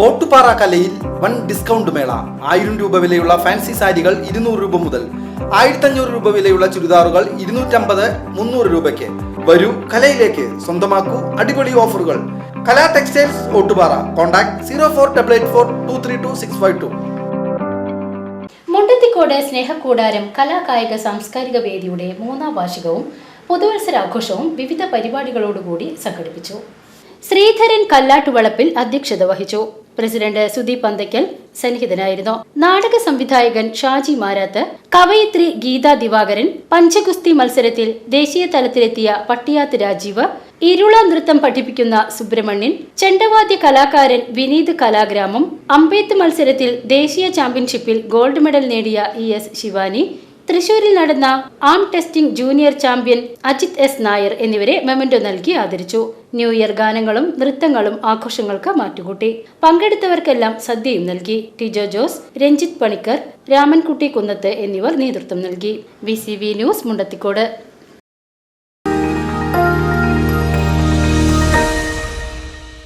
ഓട്ടുപാറ കലയിൽ one discount മേള. ആയിരം രൂപ വിലയുള്ള ഫാൻസി സാരികൾ ഇരുന്നൂറ് രൂപ മുതൽ ആയിരത്തഞ്ഞൂറ് രൂപ വിലയുള്ള ചുരിദാറുകൾ ഇരുന്നൂറ്റമ്പത് മുന്നൂറ് രൂപയ്ക്ക്. വരൂ കലയിലേക്ക്. സ്വന്തമാക്കൂ അടിപൊളി ഓഫറുകൾ. Kala Textiles Ottupara. Contact zero four double eight four two three two six five two. Mundathikode സ്നേഹക്കൂടാരം കലാകായിക സാംസ്കാരിക വേദിയുടെ മൂന്നാം വാർഷികവും പുതുവത്സരാഘോഷവും വിവിധ പരിപാടികളോടുകൂടി സംഘടിപ്പിച്ചു. ശ്രീധരൻ കല്ലാട്ടുവളപ്പിൽ അധ്യക്ഷത വഹിച്ചു. പ്രസിഡന്റ് സുദീപ് പന്തയ്ക്കൽ സന്നിഹിതനായിരുന്നു. നാടക സംവിധായകൻ ഷാജി മാരാത്ത് കവയിത്രി ഗീതാ ദിവാകരൻ പഞ്ചഗുസ്തി മത്സരത്തിൽ ദേശീയ തലത്തിലെത്തിയ പട്ടിയാത്ത് രാജീവ് ഇരുള നൃത്തം പഠിപ്പിക്കുന്ന സുബ്രഹ്മണ്യൻ ചെണ്ടവാദ്യ കലാകാരൻ വിനീത് കലാഗ്രാമം അമ്പെയ്ത്ത് മത്സരത്തിൽ ദേശീയ ചാമ്പ്യൻഷിപ്പിൽ ഗോൾഡ് മെഡൽ നേടിയ ഇ എസ് ശിവാനി തൃശൂരിൽ നടന്ന arm testing junior champion Ajith S Nair എന്നിവരെ മെമന്റോ നൽകി ആദരിച്ചു. ന്യൂ ഇയർ ഗാനങ്ങളും നൃത്തങ്ങളും ആഘോഷങ്ങൾക്ക് മാറ്റുകൂട്ടി. പങ്കെടുത്തവർക്കെല്ലാം സദ്യയും നൽകി. ടിജോ ജോസ് രഞ്ജിത്ത് പണിക്കർ രാമൻകുട്ടി കുന്നത്ത് എന്നിവർ നേതൃത്വം നൽകി. V News Mundathikode.